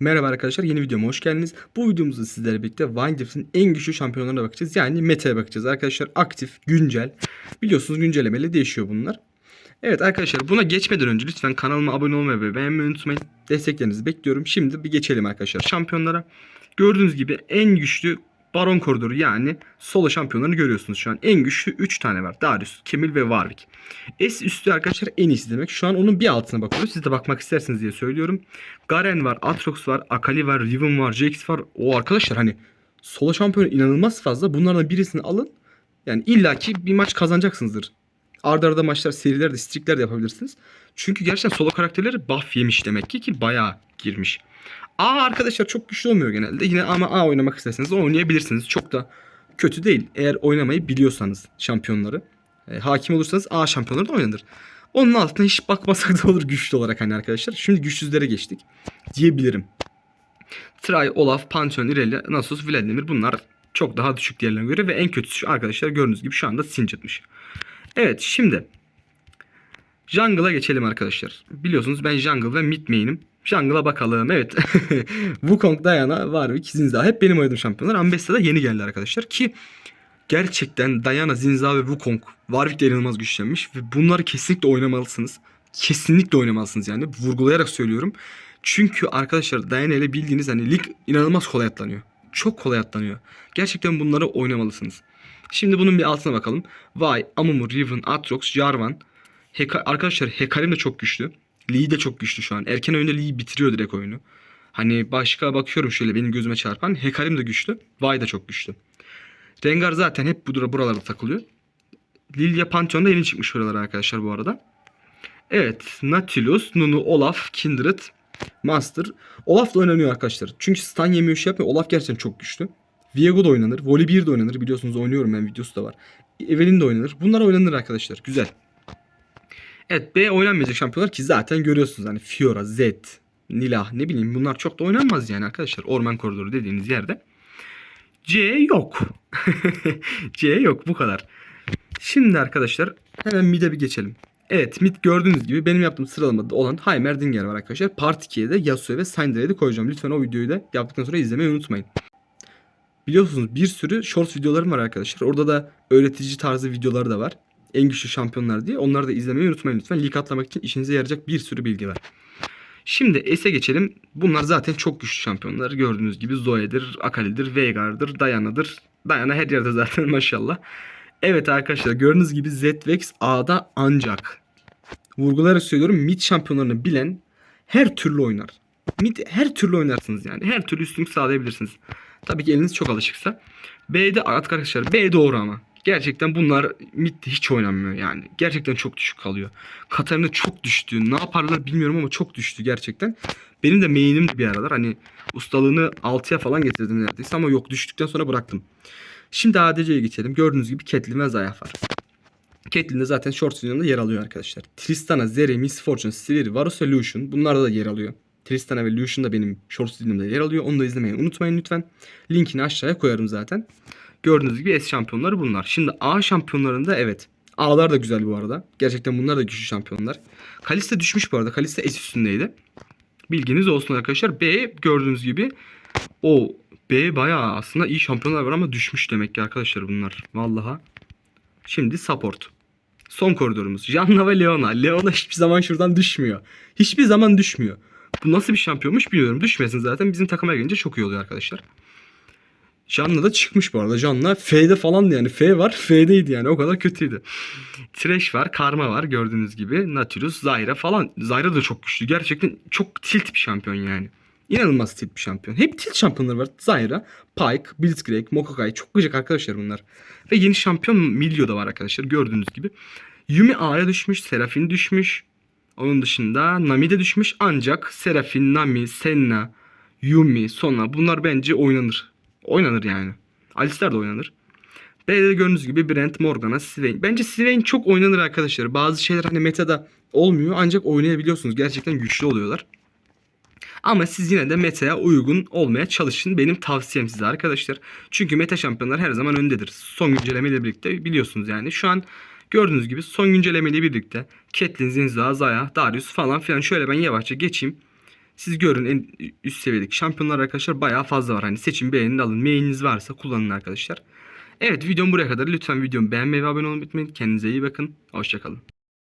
Merhaba arkadaşlar yeni videoma hoş geldiniz. Bu videomuzda sizlerle birlikte Windraft'ın en güçlü şampiyonlarına bakacağız. Yani meta'ya bakacağız arkadaşlar. Aktif, güncel. Biliyorsunuz güncellemeyle değişiyor bunlar. Evet arkadaşlar buna geçmeden önce lütfen kanalıma abone olmayı ve beğenmeyi unutmayın. Desteklerinizi bekliyorum. Şimdi bir geçelim arkadaşlar şampiyonlara. Gördüğünüz gibi en güçlü Baron koridoru yani solo şampiyonlarını görüyorsunuz şu an. En güçlü 3 tane var. Darius, Camille ve Warwick. S üstü arkadaşlar en iyisi demek. Şu an onun bir altına bakıyoruz. Siz de bakmak isterseniz diye söylüyorum. Garen var, Atrox var, Akali var, Riven var, Jax var. O arkadaşlar hani solo şampiyon inanılmaz fazla. Bunlardan birisini alın. Yani illaki bir maç kazanacaksınızdır. Arda arada maçlar, seriler de, streakler de yapabilirsiniz. Çünkü gerçekten solo karakterleri buff yemiş demek ki ki bayağı girmiş. A arkadaşlar çok güçlü olmuyor genelde. Yine ama A oynamak isterseniz oynayabilirsiniz. Çok da kötü değil. Eğer oynamayı biliyorsanız şampiyonları. E, hakim olursanız A şampiyonları da oynanır. Onun altına hiç bakmasak da olur güçlü olarak hani arkadaşlar. Şimdi güçsüzlere geçtik diyebilirim. Try, Olaf, Pantheon, Irelia, Nasus, Vladimir bunlar çok daha düşük diğerlerine göre ve en kötüsü arkadaşlar gördüğünüz gibi şu anda Singed'miş. Evet şimdi Jungle'a geçelim arkadaşlar. Biliyorsunuz ben Jungle ve Mid main'im. Jungle'a bakalım. Evet. Wukong, Diana, Warwick, Zinza hep benim oynadığım şampiyonlar. Ambessa da yeni geldi arkadaşlar ki gerçekten Diana, Zinza ve Wukong Warwick de inanılmaz güçlenmiş ve bunları kesinlikle oynamalısınız. Kesinlikle oynamalısınız yani. Vurgulayarak söylüyorum. Çünkü arkadaşlar Diana ile bildiğiniz hani lig inanılmaz kolay atlanıyor. Çok kolay atlanıyor. Gerçekten bunları oynamalısınız. Şimdi bunun bir altına bakalım. Vi, Amumu, Riven, Atrox, Jarvan. Heka arkadaşlar Hekarim de çok güçlü. Lee de çok güçlü şu an. Erken oyunda Lee bitiriyor direkt oyunu. Hani başka bakıyorum şöyle benim gözüme çarpan. Hekarim de güçlü. Vi de çok güçlü. Rengar zaten hep bu buralarda takılıyor. Lilia Pantheon da yeni çıkmış buralara arkadaşlar bu arada. Evet. Nautilus, Nunu, Olaf, Kindred, Master. Olaf da oynanıyor arkadaşlar. Çünkü stun yemiyor şey yapmıyor. Olaf gerçekten çok güçlü. Viego da oynanır. Volibear de oynanır. Biliyorsunuz oynuyorum ben videosu da var. Evelyn de oynanır. Bunlar oynanır arkadaşlar. Güzel. Evet B oynanmayacak şampiyonlar ki zaten görüyorsunuz. Hani Fiora, Zed, Nilah ne bileyim bunlar çok da oynanmaz yani arkadaşlar. Orman koridoru dediğiniz yerde. C yok. C yok bu kadar. Şimdi arkadaşlar hemen mid'e bir geçelim. Evet mid gördüğünüz gibi benim yaptığım sıralamada olan Heimerdinger var arkadaşlar. Part 2'ye de Yasuo ve Syndra'yı da koyacağım. Lütfen o videoyu da yaptıktan sonra izlemeyi unutmayın. Biliyorsunuz bir sürü short videolarım var arkadaşlar. Orada da öğretici tarzı videoları da var. En güçlü şampiyonlar diye. Onları da izlemeyi unutmayın lütfen. Lig atlamak için işinize yarayacak bir sürü bilgi var. Şimdi S'e geçelim. Bunlar zaten çok güçlü şampiyonlar. Gördüğünüz gibi Zoe'dir, Akali'dir, Veigar'dır, Diana'dır. Diana her yerde zaten maşallah. Evet arkadaşlar gördüğünüz gibi Zvex A'da ancak. Vurgulayarak söylüyorum mid şampiyonlarını bilen her türlü oynar. Mid her türlü oynarsınız yani. Her türlü üstünlük sağlayabilirsiniz. Tabii ki eliniz çok alışıksa. B'de arkadaşlar B doğru ama. Gerçekten bunlar midde hiç oynanmıyor yani. Gerçekten çok düşük kalıyor. Katarina çok düştü. Ne yaparlar bilmiyorum ama çok düştü gerçekten. Benim de main'im bir aralar. Hani ustalığını 6'ya falan getirdim neredeyse ama yok düştükten sonra bıraktım. Şimdi ADC'ye geçelim. Gördüğünüz gibi Caitlyn ve Zayah var. Caitlyn de zaten short videomda yer alıyor arkadaşlar. Tristana, Zeri, Miss Fortune, Sivir, Varus ve Lucian bunlarda da yer alıyor. Tristana ve Lucian da benim short videomda yer alıyor. Onu da izlemeyi unutmayın lütfen. Linkini aşağıya koyarım zaten. Gördüğünüz gibi S şampiyonları bunlar. Şimdi A şampiyonlarında evet. A'lar da güzel bu arada. Gerçekten bunlar da güçlü şampiyonlar. Kalista düşmüş bu arada. Kalista S üstündeydi. Bilginiz olsun arkadaşlar. B gördüğünüz gibi o B bayağı aslında iyi şampiyonlar var ama düşmüş demek ki arkadaşlar bunlar. Vallaha. Şimdi support. Son koridorumuz. Janna ve Leona. Leona hiçbir zaman şuradan düşmüyor. Hiçbir zaman düşmüyor. Bu nasıl bir şampiyonmuş bilmiyorum. Düşmesin zaten. Bizim takıma gelince çok iyi oluyor arkadaşlar. Janna da çıkmış bu arada. Janna F'de falandı yani. F var. F'deydi yani. O kadar kötüydü. Thresh var. Karma var. Gördüğünüz gibi. Nautilus, Zyra falan. Zyra da çok güçlü. Gerçekten çok tilt bir şampiyon yani. İnanılmaz tilt bir şampiyon. Hep tilt şampiyonları var. Zyra, Pyke, Blitzcrank, Mokokai. Çok gıcık arkadaşlar bunlar. Ve yeni şampiyon Milio da var arkadaşlar. Gördüğünüz gibi. Yumi A'ya düşmüş. Serafin düşmüş. Onun dışında Nami de düşmüş. Ancak Serafin, Nami, Senna, Yumi, Sona bunlar bence oynanır. Oynanır yani. Alistar da oynanır. B'de gördüğünüz gibi Brent, Morgana, Swain. Bence Swain çok oynanır arkadaşlar. Bazı şeyler hani metada olmuyor ancak oynayabiliyorsunuz. Gerçekten güçlü oluyorlar. Ama siz yine de meta'ya uygun olmaya çalışın. Benim tavsiyem size arkadaşlar. Çünkü meta şampiyonlar her zaman öndedir. Son güncellemeyle birlikte biliyorsunuz yani. Şu an gördüğünüz gibi son güncellemeyle birlikte Caitlyn, Zinza, Zaya, Darius falan filan şöyle ben yavaşça geçeyim. Siz görün en üst seviyedeki şampiyonlar arkadaşlar bayağı fazla var. Hani seçin beğenin alın. Main'iniz varsa kullanın arkadaşlar. Evet videom buraya kadar. Lütfen videomu beğenmeyi ve abone olmayı unutmayın. Kendinize iyi bakın. Hoşçakalın.